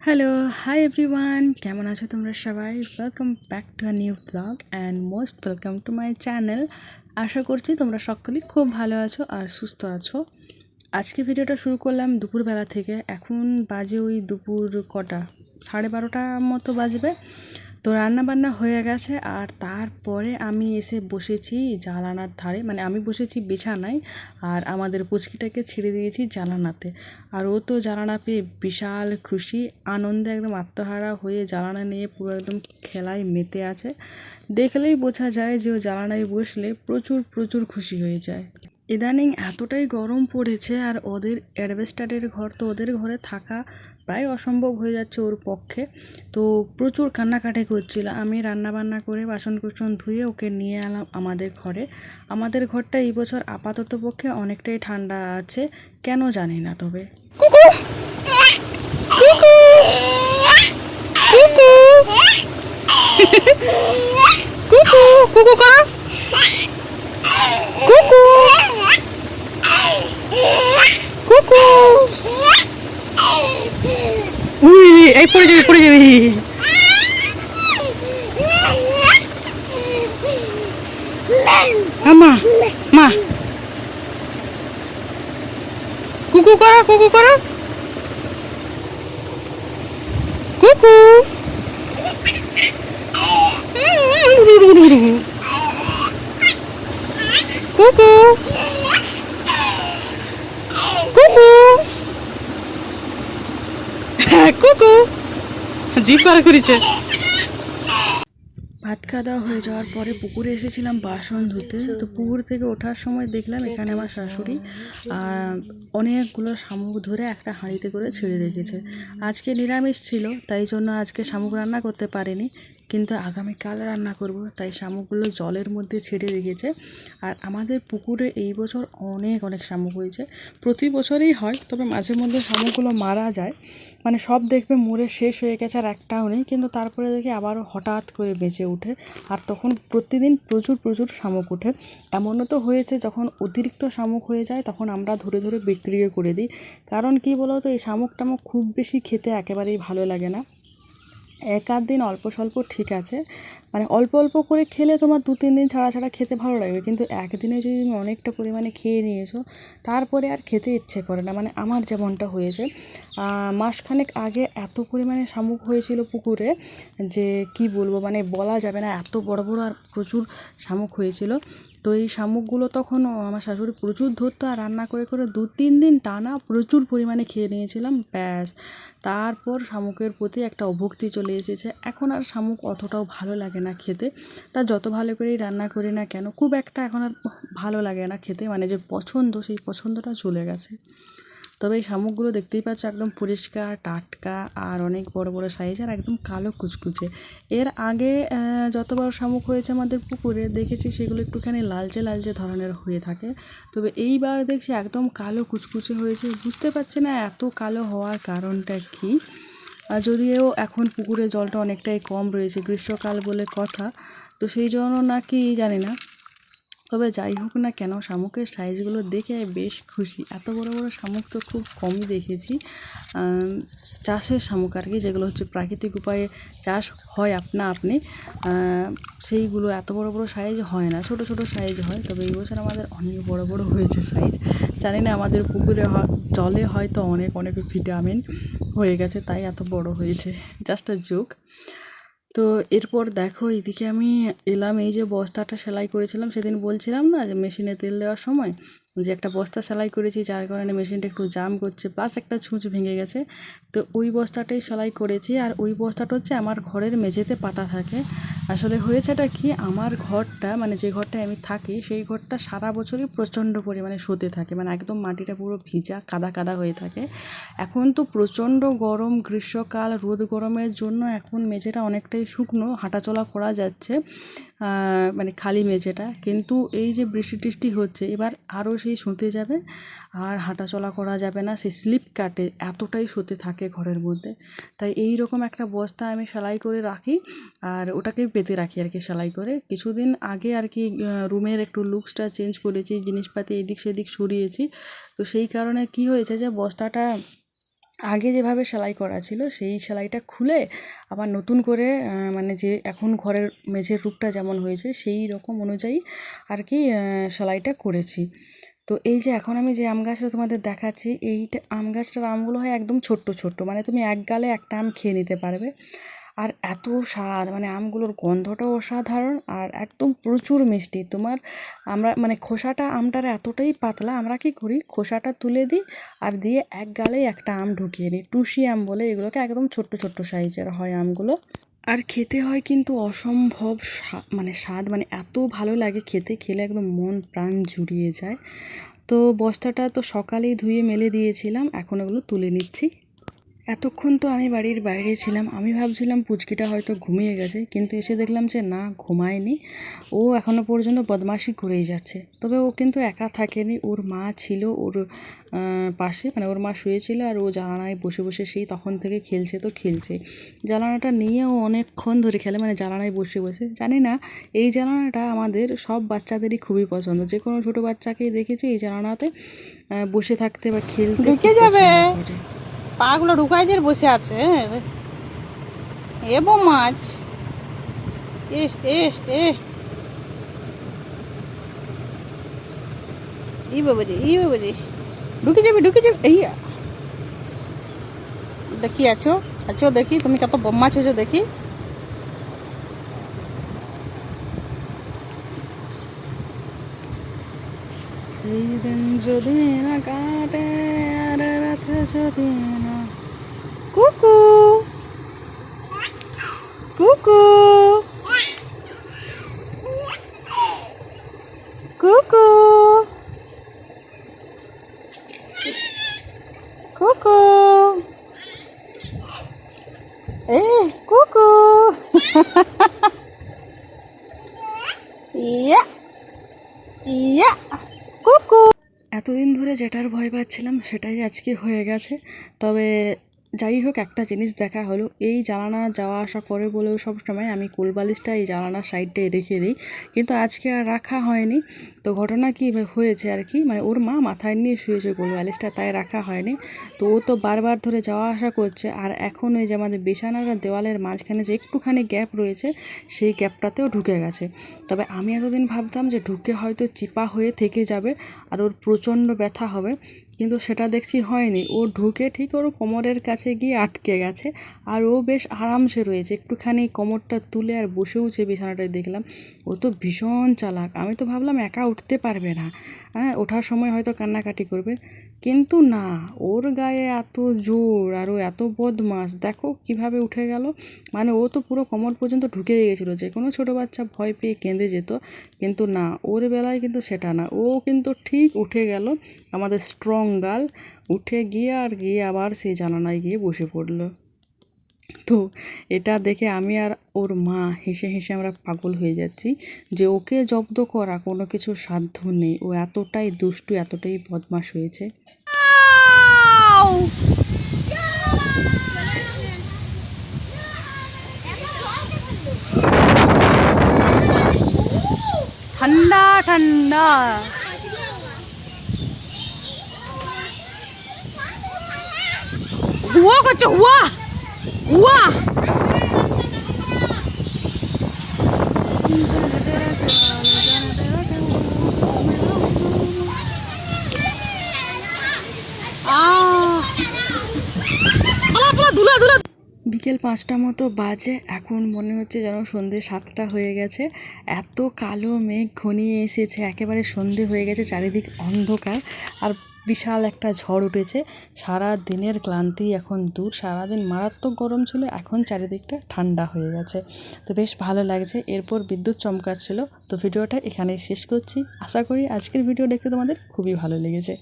Hello hi everyone কেমন আছো তোমরা সবাই? Welcome back to a new blog and most welcome to my channel আশা করছি তোমরা সকলেই খুব ভালো আছো আর সুস্থ আছো। আজকে ভিডিওটা শুরু করলাম দুপুরবেলা থেকে। এখন বাজে ওই দুপুর কটা? সাড়ে বারোটার মতো বাজবে। তো রান্না বান্না হয়ে গেছে আর তারপরে আমি এসে বসেছি জানালার ধারে। মানে আমি বসেছি বিছানায় আর আমাদের পুচকিটাকে ছেড়ে দিয়েছি জানালাতে আর ও তো জানালা পেয়ে বিশাল খুশি, আনন্দে একদম আত্মহারা হয়ে জানালা নিয়ে পুরো একদম খেলায় মেতে আছে। দেখলেই বোঝা যায় যে ও জানালায় বসলে প্রচুর প্রচুর খুশি হয়ে যায়। ইদানিং এতটাই গরম পড়েছে আর ওদের অ্যাডভেস্টারের ঘর তো ওদের ঘরে থাকা প্রায় অসম্ভব হয়ে যাচ্ছে ওর পক্ষে। তো প্রচুর কান্নাকাটি করছিল। আমি রান্না বান্না করে বাসন কুসন ধুয়ে ওকে নিয়ে এলাম আমাদের ঘরে। আমাদের ঘরটা এই বছর আপাতত পক্ষে অনেকটাই ঠান্ডা আছে কেন জানি না তবে। কুকু কুকু করো। কুকু কুকু উই, এই পড়ে যাবি পড়ে যাবি। মা মা। কুকু করো কুকু করো। কুকু। জিপ বার করেছে। ভাত খাওয়া দাওয়া হয়ে যাওয়ার পরে পুকুরে এসেছিলাম বাসন ধুতে। তো পুকুর থেকে ওঠার সময় দেখলাম এখানে আমার শাশুড়ি অনেকগুলো শামুক ধরে একটা হাঁড়িতে করে ছেড়ে রেখেছে। আজকে নিরামিষ ছিল, তাই জন্য আজকে শামুক রান্না করতে পারিনি। কিন্তু আগামীকাল রান্না করব, তাই শামুকগুলো জলের মধ্যে ছেড়ে রেখেছে। আর আমাদের পুকুরে এই বছর অনেক অনেক শামুক হয়েছে। প্রতি বছরই হয়, তবে মাঝে মধ্যে শামুকগুলো মারা যায়। মানে সব দেখবে মরে শেষ হয়ে গেছে আর একটাও নেই, কিন্তু তারপরে দেখি আবারও হঠাৎ করে বেঁচে ওঠে। আর তখন প্রতিদিন প্রচুর প্রচুর শামুক ওঠে। এমনও তো হয়েছে, যখন অতিরিক্ত শামুক হয়ে যায়, তখন আমরা ধরে ধরে বিক্রিও করে দিই। কারণ কি বলো তো এই শামুক টামুক খুব বেশি খেতে একেবারেই ভালো লাগে না। এক আধ দিন অল্প স্বল্প ঠিক আছে। মানে অল্প অল্প করে খেলে তোমার দু তিন দিন ছাড়া ছাড়া খেতে ভালো লাগবে। কিন্তু একদিনে যদি তুমি অনেকটা পরিমাণে খেয়ে নিয়েছো, তারপরে আর খেতে ইচ্ছে করে না। মানে আমার যেমনটা হয়েছে মাসখানেক আগে এত পরিমাণে শামুক হয়েছিল পুকুরে যে কি বলব? মানে বলা যাবে না, এত বড় বড় আর প্রচুর শামুক হয়েছিল। তো এই শামুকগুলো তখন আমার শাশুড়ি প্রচুর ধরতো আর রান্না করে করে দু তিন দিন টানা প্রচুর পরিমাণে খেয়ে নিয়েছিলাম, ব্যাস। তারপর শামুকের প্রতি একটা অভক্তি চলে এসেছে। এখন আর শামুক অতটাও ভালো লাগে না খেতে। তা যত ভালো করেই রান্না করি না কেন, খুব একটা এখন আর ভালো লাগে না খেতে মানে যে পছন্দ, সেই পছন্দটা চলে গেছে। তবে এই শামুকগুলো দেখতেই পাচ্ছ একদম পরিষ্কার টাটকা আর অনেক বড় বড় সাইজ আর একদম কালো কুচকুচে। এর আগে আহ, যত বড় শামুক হয়েছে আমাদের পুকুরে দেখেছি সেগুলো একটুখানি লালচে লালচে ধরনের হয়ে থাকে। তবে এইবার দেখছি একদম কালো কুচকুচে হয়েছে। বুঝতে পারছি না এত কালো হওয়ার কারণটা কী। যদিও এখন পুকুরে জলটা অনেকটাই কম রয়েছে গ্রীষ্মকাল বলে কথা তো সেই জন্য নাকি জানি না। তবে যাই হোক না কেন, শামুকের সাইজগুলো দেখে বেশ খুশি। এত বড় বড় শামুক তো খুব কমই দেখেছি। চাষের শামুক আর কি, যেগুলো হচ্ছে প্রাকৃতিক উপায়ে চাষ হয় আপনা আপনি সেইগুলো এত বড় বড় সাইজ হয় না। ছোট ছোট সাইজ হয়, তবে এই বছর আমাদের অনেক বড় বড় হয়েছে সাইজ জানি না, আমাদের পুকুরে জলে হয়তো অনেক অনেক ভিটামিন হয়ে গেছে, তাই এত বড় হয়েছে। জাস্ট জোক তো এরপর দেখো, এদিকে আমি এলাম, এই যে বস্তাটা সেলাই করেছিলাম, সেদিন বলছিলাম না যে মেশিনে তেল দেওয়ার সময়? যে একটা বস্তা সেলাই করেছি, যার কারণে মেশিনটা একটু জাম করছে প্লাস একটা ছুঁচ ভেঙে গেছে। তো ওই বস্তাটাই সেলাই করেছি, আর ওই বস্তাটা হচ্ছে আমার ঘরের মেঝেতে পাতা থাকে। আসলে হয়েছেটা কি, আমার ঘরটা মানে যে ঘরটায় আমি থাকি, সেই ঘরটা সারা বছরই প্রচণ্ড পরিমাণে সতে থাকে। মানে একদম মাটিটা পুরো ভিজা, কাদা কাদা হয়ে থাকে। এখন তো প্রচণ্ড গরম, গ্রীষ্মকাল, রোদ গরমের জন্য এখন মেঝেটা অনেকটাই শুকনো, হাঁটাচলা করা যাচ্ছে মানে খালি মেঝেটা। কিন্তু এই যে বৃষ্টি টিষ্টি হচ্ছে, এবার আরও সেই শুতে যাবে। আর হাঁটাচলা করা যাবে না, সে স্লিপ কাটে, এতটাই শুতে থাকে ঘরের মধ্যে। তাই এই রকম একটা বস্তা আমি সেলাই করে রাখি, আর ওটাকে পেতে রাখি আর কি সেলাই করে। কিছুদিন আগে আর কি রুমের একটু লুকসটা চেঞ্জ করেছি, জিনিসপাতি এদিক সেদিক সরিয়েছি। তো সেই কারণে কি হয়েছে যে, বস্তাটা আগে যেভাবে সেলাই করা ছিল, সেই সেলাইটা খুলে আবার নতুন করে মানে যে এখন ঘরের মেঝের রূপটা যেমন হয়েছে, সেই রকম অনুযায়ী আর কি সেলাইটা করেছি। তো এই যে এখন আমি যে আম গাছটা তোমাদের দেখাচ্ছি, এইটা আম গাছটার আমগুলো হয় একদম ছোট্ট ছোট্ট। মানে তুমি এক গালে একটা আম খেয়ে নিতে পারবে। আর এত স্বাদ মানে আমগুলোর গন্ধটাও অসাধারণ আর একদম প্রচুর মিষ্টি। তোমার আমরা মানে খোসাটা আমটার এতটাই পাতলা, আমরা কি করি? খোসাটা তুলে দিই আর দিয়ে এক গালেই একটা আম ঢুকিয়ে নিই। টুসি আম বলে এগুলোকে একদম ছোট্ট ছোট্ট সাইজের হয় আমগুলো। আর খেতে হয় কিন্তু অসম্ভব মানে স্বাদ মানে এত ভালো লাগে খেতে খেলে একদম মন প্রাণ জুড়িয়ে যায়। তো বস্তাটা তো সকালেই ধুয়ে মেলে দিয়েছিলাম, এখন ওগুলো তুলে নিচ্ছি। এতক্ষণ তো আমি বাড়ির বাইরে ছিলাম। আমি ভাবছিলাম পুচকিটা হয়তো ঘুমিয়ে গেছে কিন্তু এসে দেখলাম যে না ঘুমায়নি। ও এখনও পর্যন্ত বদমাশি করেই যাচ্ছে। তবে ও কিন্তু একা থাকেনি। ওর মা ছিল ওর পাশে মানে ওর মা শুয়েছিল আর ও জানালায় বসে বসে সেই তখন থেকে খেলছে তো খেলছে। জানালাটা নিয়ে ও অনেকক্ষণ ধরে খেলে মানে জানালায় বসে বসে। জানি না এই জানালাটা আমাদের সব বাচ্চাদেরই খুবই পছন্দ। যে কোনো ছোটো বাচ্চাকেই দেখেছি এই জানালাতে বসে থাকতে বা খেলতে যাবে। পাগুলো ঢুকাই দিয়ে বসে আছে হ্যাঁ। এ বো মাছ এ এ বাবা ঢুকে যাবে ঢুকে যাবে। দেখি, আছো? আছো দেখি, তুমি কত বম্মাছ হয়েছো দেখি। যদি না কাটে আর রাত যদি না কুকু কুকু কুকু কুকু এ কুকু ইয়া ইয়া কুকু এতদিন ধরে যেটার ভয় পাচ্ছিলাম সেটাই আজকে হয়ে গেছে। তবে যাই হোক, একটা জিনিস দেখা হলো। এই জানানা যাওয়া আসা করে বলেও সব সময় আমি কোলবালিশটা এই জানালার সাইডটায় রেখে দিই। কিন্তু আজকে আর রাখা হয়নি। তো ঘটনা কী হয়েছে আর কি? মানে ওর মা মাথায় নিয়ে শুয়েছে কোলবালিশটা, তাই রাখা হয়নি। তো ও তো বারবার ধরে যাওয়া আসা করছে। আর এখন ওই যে আমাদের বিছানার দেওয়ালের মাঝখানে যে একটুখানি গ্যাপ রয়েছে, সেই গ্যাপটাতেও ঢুকে গেছে। তবে আমি এতদিন ভাবতাম যে ঢুকে হয়তো চিপা হয়ে থেকে যাবে, আর ওর প্রচণ্ড ব্যথা হবে। কিন্তু সেটা দেখছি হয়নি। ও ঢুকে ঠিক ওর কোমরের কাছে গিয়ে আটকে গেছে আর ও বেশ আরামসে রয়েছে। একটুখানি কোমরটা তুলে আর বসেওছে বিছানাটায় দেখলাম, ও তো ভীষণ চালাক। আমি তো ভাবলাম একা উঠতে পারবে না। হ্যাঁ ওঠার সময় হয়তো কান্নাকাটি করবে। কিন্তু না, ওর গায়ে এত জোর আর ও এত বদমাস দেখো কীভাবে উঠে গেল। মানে ও তো পুরো কোমর পর্যন্ত ঢুকে গিয়েছিল যে কোনো ছোটো বাচ্চা ভয় পেয়ে কেঁদে যেত। কিন্তু না, ওর বেলায় কিন্তু সেটা না। ও কিন্তু ঠিক উঠে গেল আমাদের স্ট্রং গাল উঠে গিয়ে আর গিয়ে আবার সেই জানানায় গিয়ে বসে পড়ল। তো এটা দেখে আমি আর ওর মা হেসে হেসে আমরা পাগল হয়ে যাচ্ছি যে ওকে জব্দ করা কোনো কিছু সাধ্য নেই। ও এতটাই দুষ্টু, এতটাই বদমাশ হয়েছে। ঠান্ডা ঠান্ডা। হুয়া করছে, হুয়া! দুলা বিকেল পাঁচটা মতো বাজে, এখন মনে হচ্ছে যেন সন্ধে সাতটা হয়ে গেছে। এত কালো মেঘ ঘনিয়ে এসেছে, একেবারে সন্ধে হয়ে গেছে, চারিদিক অন্ধকার। আর বিশাল একটা ঝড় উঠেছে। সারা দিনের ক্লান্তি এখন দূর সারাদিন মারাত্মক গরম ছিল, এখন চারিদিকটা ঠান্ডা হয়ে গেছে। তো বেশ ভালো লাগছে, এরপর বিদ্যুৎ চমকাচ্ছিল। তো ভিডিওটা এখানেই শেষ করছি। আশা করি আজকের ভিডিও দেখতে তোমাদের খুবই ভালো লেগেছে।